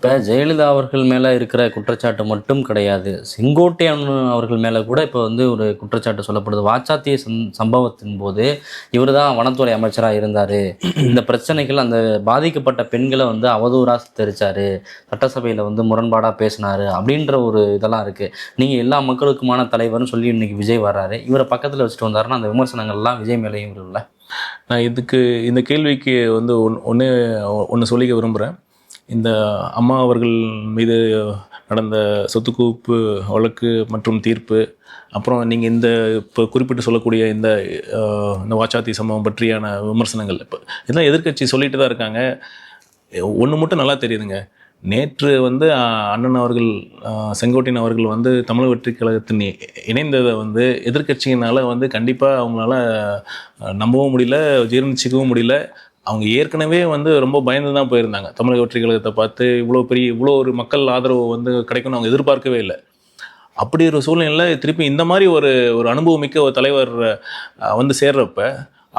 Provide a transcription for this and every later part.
இப்போ ஜெயலலிதா அவர்கள் மேலே இருக்கிற குற்றச்சாட்டு மட்டும் கிடையாது. செங்கோட்டையன் அவர்கள் மேலே கூட இப்போ வந்து ஒரு குற்றச்சாட்டு சொல்லப்படுது. வாச்சாத்திய சம் சம்பவத்தின் போது இவர் தான் வனத்துறை அமைச்சராக இருந்தார். இந்த பிரச்சனைகள் அந்த பாதிக்கப்பட்ட பெண்களை வந்து அவதூறாக தெரிச்சார் சட்டசபையில் வந்து முரண்பாடாக பேசினாரு அப்படின்ற ஒரு இதெல்லாம் இருக்குது நீங்கள் எல்லா மக்களுக்குமான தலைவர்னு சொல்லி இன்றைக்கி விஜய் வர்றாரு. இவரை பக்கத்தில் வச்சுட்டு வந்தாருன்னா அந்த விமர்சனங்கள்லாம் விஜய் மேலேயும் இல்லை நான் இதுக்கு இந்த கேள்விக்கு வந்து ஒன் ஒன்று ஒன்று சொல்லிக்க விரும்புகிறேன் இந்த அம்மா அவர்கள் மீது நடந்த சொத்து குவிப்பு வழக்கு மற்றும் தீர்ப்பு அப்புறம் நீங்கள் இந்த இப்போ குறிப்பிட்டு சொல்லக்கூடிய இந்த இந்த வாச்சாத்தி சம்பவம் பற்றியான விமர்சனங்கள் இப்போ இதெல்லாம் எதிர்க்கட்சி சொல்லிட்டு தான் இருக்காங்க. ஒன்று மட்டும் நல்லா தெரியுதுங்க. நேற்று வந்து அண்ணன் அவர்கள் அஹ், செங்கோட்டையன் அவர்கள் வந்து தமிழ் வெற்றி கழகத்தின் இணைந்ததை வந்து எதிர்க்கட்சியினால் வந்து கண்டிப்பாக அவங்களால நம்பவும் முடியல ஜீர்ணிச்சிக்கவும் முடியல. அவங்க ஏற்கனவே வந்து ரொம்ப பயந்து தான் போயிருந்தாங்க. தமிழக வெற்றி கழகத்தை பார்த்து இவ்வளோ பெரிய இவ்வளோ ஒரு மக்கள் ஆதரவு வந்து கிடைக்கும்னு அவங்க எதிர்பார்க்கவே இல்லை. அப்படி ஒரு சூழ்நிலையில் திருப்பி இந்த மாதிரி ஒரு ஒரு அனுபவமிக்க ஒரு தலைவர் வந்து சேர்றப்ப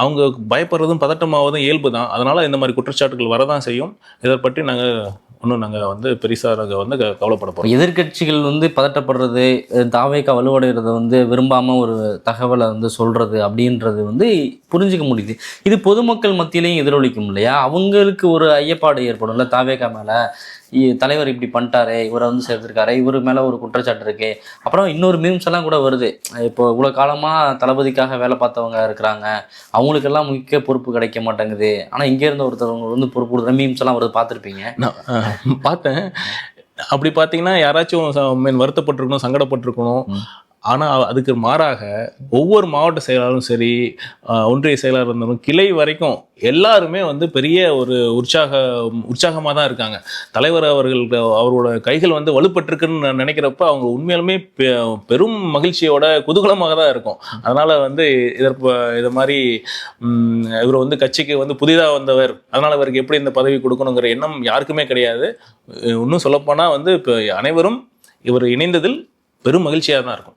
அவங்க பயப்படுறதும் பதட்டமாவதும் இயல்பு தான் அதனால் இந்த மாதிரி குற்றச்சாட்டுகள் வரதான் செய்யும். இதை பற்றி நாங்கள் ஒன்றும் நாங்கள் வந்து பெருசாக வந்து க- கவலைப்பட போகிறோம் எதிர்க்கட்சிகள் வந்து பதட்டப்படுறது தாவேக்கா வலுவடைகிறத வந்து விரும்பாமல் ஒரு தகவலை வந்து சொல்கிறது அப்படின்றது வந்து புரிஞ்சுக்க முடியுது. இது பொதுமக்கள் மத்தியிலையும் எதிரொலிக்கும் இல்லையா? அவங்களுக்கு ஒரு ஐயப்பாடு ஏற்படும்ல தாவேக்கா மேலே? தலைவர் இப்படி பண்ணிட்டாரே இவரை வந்து சேர்த்திருக்காரு இவர் மேல ஒரு குற்றச்சாட்டு இருக்கு. அப்புறம் இன்னொரு மீம்ஸ் எல்லாம் கூட வருது. இப்போ இவ்வளவு காலமா தளபதிக்காக வேலை பார்த்தவங்க இருக்கிறாங்க. அவங்களுக்கெல்லாம் முக்கிய பொறுப்பு கிடைக்க மாட்டேங்குது. ஆனா இங்க இருந்து ஒருத்தவங்க வந்து பொறுப்பு கொடுக்குற மீம்ஸ் எல்லாம் வருது பார்த்துருப்பீங்க. நான் பார்த்தேன். அப்படி பார்த்தீங்கன்னா யாராச்சும் மீன் வருத்தப்பட்டிருக்கணும் சங்கடப்பட்டிருக்கணும். ஆனால் அதுக்கு மாறாக ஒவ்வொரு மாவட்ட செயலாளரும் சரி ஒன்றிய செயலாளர் இருந்தாலும் கிளை வரைக்கும் எல்லாருமே வந்து பெரிய ஒரு உற்சாக உற்சாகமாக தான் இருக்காங்க. தலைவர் அவர்கள் அவரோட கைகள் வந்து வலுப்பட்டிருக்குன்னு நான் நினைக்கிறப்ப அவங்க உண்மையிலுமே பெ- பெரும் மகிழ்ச்சியோட குதூகலமாக தான் இருக்கும். அதனால் வந்து இதற்ப இதை மாதிரி இவர் வந்து கட்சிக்கு வந்து புதிதாக வந்தவர் அதனால் இவருக்கு எப்படி இந்த பதவி கொடுக்கணுங்கிற எண்ணம் யாருக்குமே கிடையாது. இன்னும் சொல்லப்போனால் வந்து இப்போ அனைவரும் இவர் இணைந்ததில் பெரும் மகிழ்ச்சியாக தான் இருக்கும்.